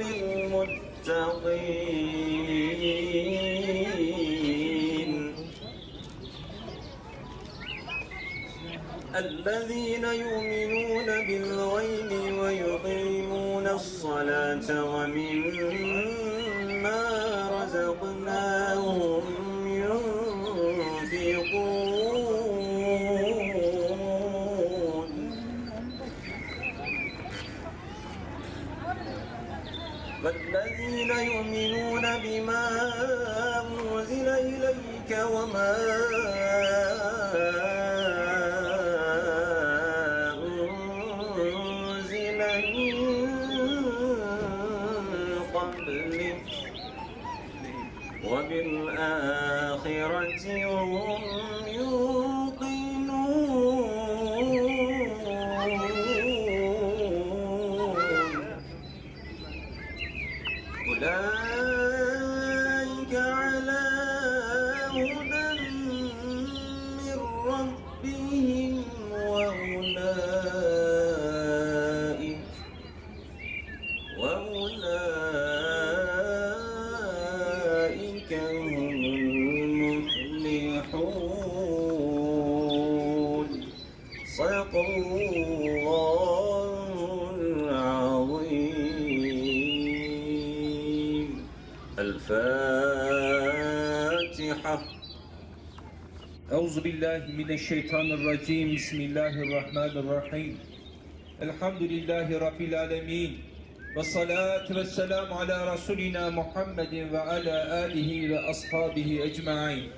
للمتقين. الذين يؤمنون بالغيب ويقيمون الصلاة ومما وما وأولئك هم المفلحون. الله العظيم. الفاتحة. أعوذ بالله من الشيطان الرجيم. بسم الله الرحمن الرحيم. الحمد لله رب العالمين. والصلاة والسلام على رسولنا محمد وعلى آله وأصحابه أجمعين.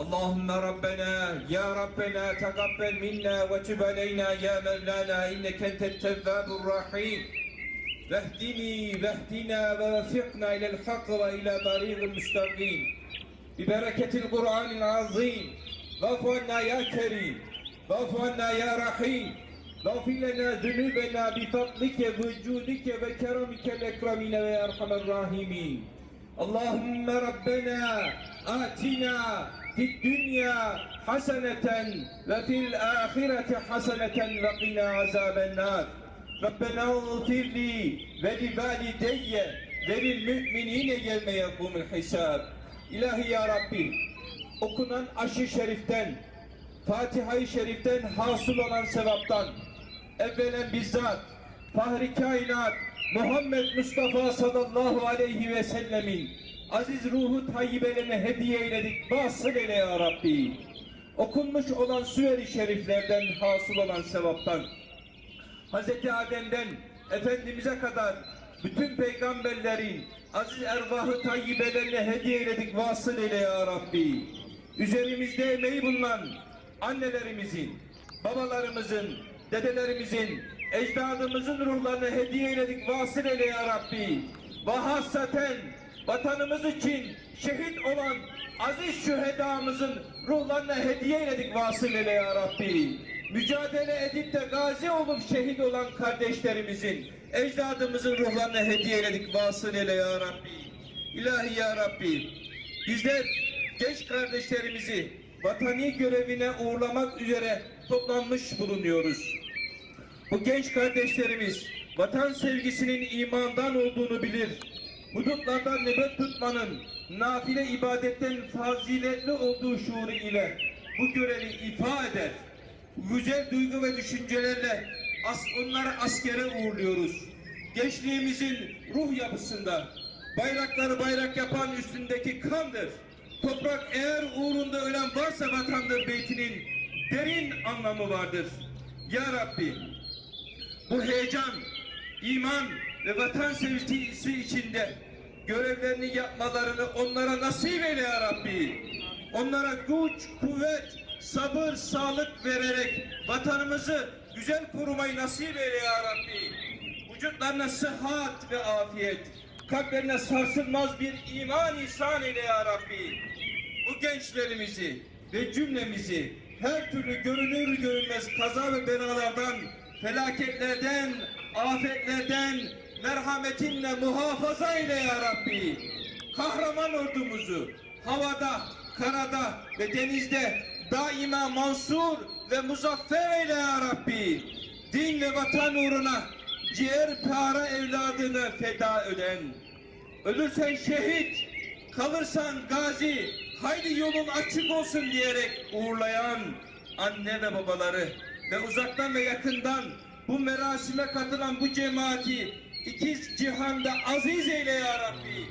اللهم ربنا يا ربنا تقبل منا وتب علينا يا مولانا إنك أنت التواب الرحيم. واهدني واهدنا ووفقنا إلى الحق وإلى طريق المستقيم ببركة القرآن العظيم. واعف يا كريم واعف يا رحيم. Gafilena zünübena bi fadlike ve cudike ve keramike ekremine ve erhamer rahimin. Allahümme Rabbena atina fid dünya haseneten ve fil ahireti haseneten ve qina azaben nar. Rabbena ufirli ve li valideyye ve lil müminine yevme yakumul. İlahi ya okunan aşı şeriften Fatiha-i Şerif'ten hasıl olan sevaptan evvelen bizzat Fahri Kainat Muhammed Mustafa sallallahu aleyhi ve sellemin aziz ruhu tayyibelerine hediye eyledik. Vasıl eyle ya Rabbi. Okunmuş olan süveri şeriflerden hasıl olan sevaptan Hazreti Adem'den Efendimiz'e kadar bütün peygamberlerin aziz ervahı tayyibelerine hediye eyledik vasıl eyle ya Rabbi. Üzerimizde emeği bulunan annelerimizin, babalarımızın, dedelerimizin, ecdadımızın ruhlarını hediye eyledik vasıl eyle ya Rabbi. Ve vatanımız için şehit olan aziz şühedamızın ruhlarına hediye eyledik vasıl eyle ya Rabbi. Mücadele edip de gazi olup şehit olan kardeşlerimizin, ecdadımızın ruhlarına hediye eyledik vasıl eyle ya Rabbi. İlahi ya Rabbi, bizler genç kardeşlerimizi vatani görevine uğurlamak üzere toplanmış bulunuyoruz. Bu genç kardeşlerimiz vatan sevgisinin imandan olduğunu bilir. Hudutlardan nöbet tutmanın nafile ibadetten faziletli olduğu şuuru ile bu görevi ifa eder. Güzel duygu ve düşüncelerle as onları askere uğurluyoruz. Gençliğimizin ruh yapısında bayrakları bayrak yapan üstündeki kandır. Toprak eğer uğrunda ölen varsa vatandır beytinin derin anlamı vardır. Ya Rabbi bu heyecan, iman ve vatan sevgisi içinde görevlerini yapmalarını onlara nasip eyle ya Rabbi. Onlara güç, kuvvet, sabır, sağlık vererek vatanımızı güzel korumayı nasip eyle ya Rabbi. Vücutlarına sıhhat ve afiyet, kalplerine sarsılmaz bir iman ihsan eyle ya Rabbi. Bu gençlerimizi ve cümlemizi her türlü görünür görünmez kaza ve belalardan, felaketlerden, afetlerden merhametinle muhafaza eyle ya Rabbi. Kahraman ordumuzu havada, karada ve denizde daima mansur ve muzaffer eyle ya Rabbi. Din ve vatan uğruna ciğer para evladını feda eden, ölürsen şehit, kalırsan gazi, haydi yolun açık olsun diyerek uğurlayan anne ve babaları ve uzaktan ve yakından bu merasime katılan bu cemaati ikiz cihanda aziz eyle ya Rabbi.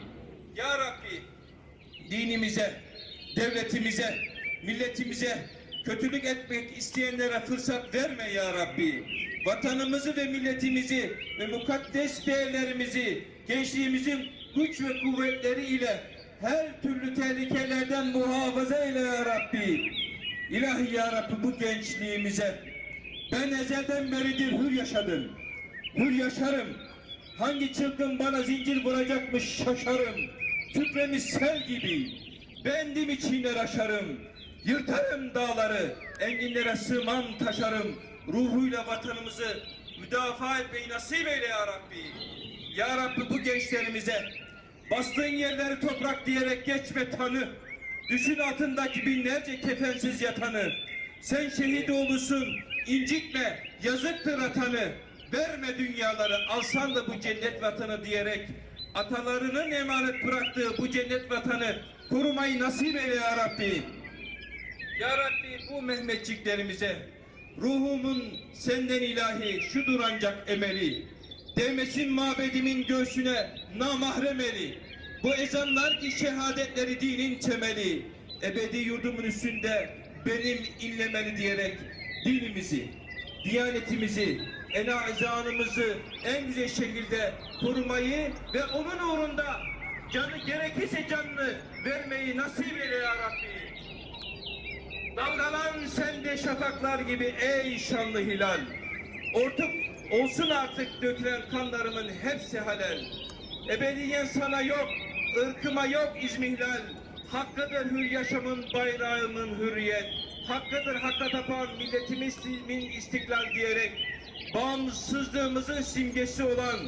Ya Rabbi dinimize, devletimize, milletimize kötülük etmek isteyenlere fırsat verme ya Rabbi. Vatanımızı ve milletimizi ve mukaddes değerlerimizi gençliğimizin güç ve kuvvetleri ile her türlü tehlikelerden muhafaza eyle ya Rabbi. İlahi ya Rabbi bu gençliğimize ben ezelden beridir hür yaşadım. Hür yaşarım. Hangi çılgın bana zincir vuracakmış şaşarım. Kükremi sel gibi. Bendim içinler aşarım. Yırtarım dağları. Enginlere sığmam taşarım. Ruhuyla vatanımızı müdafaa etmeyi nasip eyle ya Rabbi. Ya Rabbi bu gençlerimize bastığın yerleri toprak diyerek geçme tanı. Düşün altındaki binlerce kefensiz yatanı. Sen şehit olursun, incitme, yazıktır atanı. Verme dünyaları, alsan da bu cennet vatanı diyerek atalarının emanet bıraktığı bu cennet vatanı korumayı nasip eyle ya Rabbi. Ya Rabbi bu Mehmetçiklerimize ruhumun senden ilahi şudur ancak emeli. Değmesin mabedimin göğsüne namahrem eli. Bu ezanlar ki şehadetleri dinin temeli. Ebedi yurdumun üstünde benim inlemeli diyerek dinimizi, diyanetimizi, enazanımızı en güzel şekilde korumayı ve onun uğrunda canı gerekirse canını vermeyi nasip eyle ya Rabbi. Dalgalan sen de şafaklar gibi ey şanlı hilal. Ortuk olsun artık dökülen kanlarımın hepsi halal. Ebediyen sana yok, ırkıma yok izmihlal. Hakkıdır hür yaşamın, bayrağımın hürriyet. Hakkıdır hakka tapan milletimin istiklal diyerek bağımsızlığımızın simgesi olan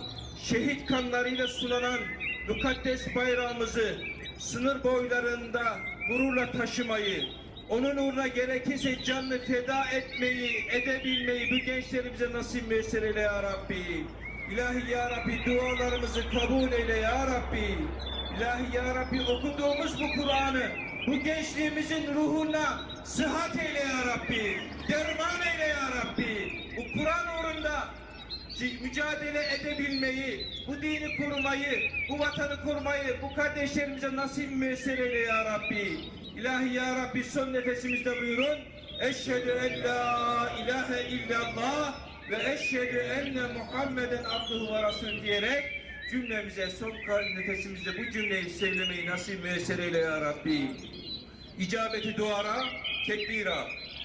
şehit kanlarıyla sulanan mukaddes bayrağımızı sınır boylarında gururla taşımayı, onun uğruna gerekirse canını feda etmeyi, edebilmeyi bu gençlerimize nasip müessir eyle ya Rabbi. İlahi ya Rabbi dualarımızı kabul eyle ya Rabbi. İlahi ya Rabbi okuduğumuz bu Kur'an'ı bu gençliğimizin ruhuna sıhhat eyle ya Rabbi. Derman eyle ya Rabbi. Bu Kur'an uğrunda mücadele edebilmeyi, bu dini korumayı, bu vatanı korumayı bu kardeşlerimize nasip müessir eyle ya Rabbi. İlahi ya Rabbi son nefesimizde buyurun. Eşhedü en la ilahe illallah ve eşhedü enne Muhammeden abduhu ve rasul diyerek cümlemize son nefesimizde bu cümleyi söylemeyi nasip müessir eyle ya Rabbi. İcabeti duara, tekbira.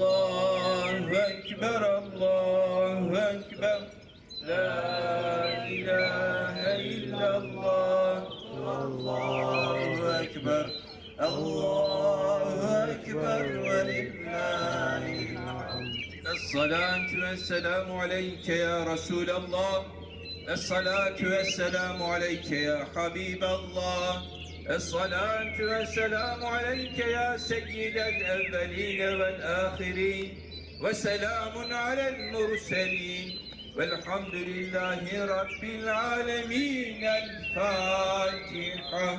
Allahu Ekber, Allahu Ekber. La ilahe illallah. Allahu Ekber. Allahu Ekber ve lillahil hamd. Es-salatu vesselamu aleyke ya Resulallah. Es-salatu vesselamu aleyke ya Habiballah. الصلاة والسلام عليك يا سيد الأولين والآخرين وسلام على المرسلين. والحمد لله رب العالمين الفاتحة.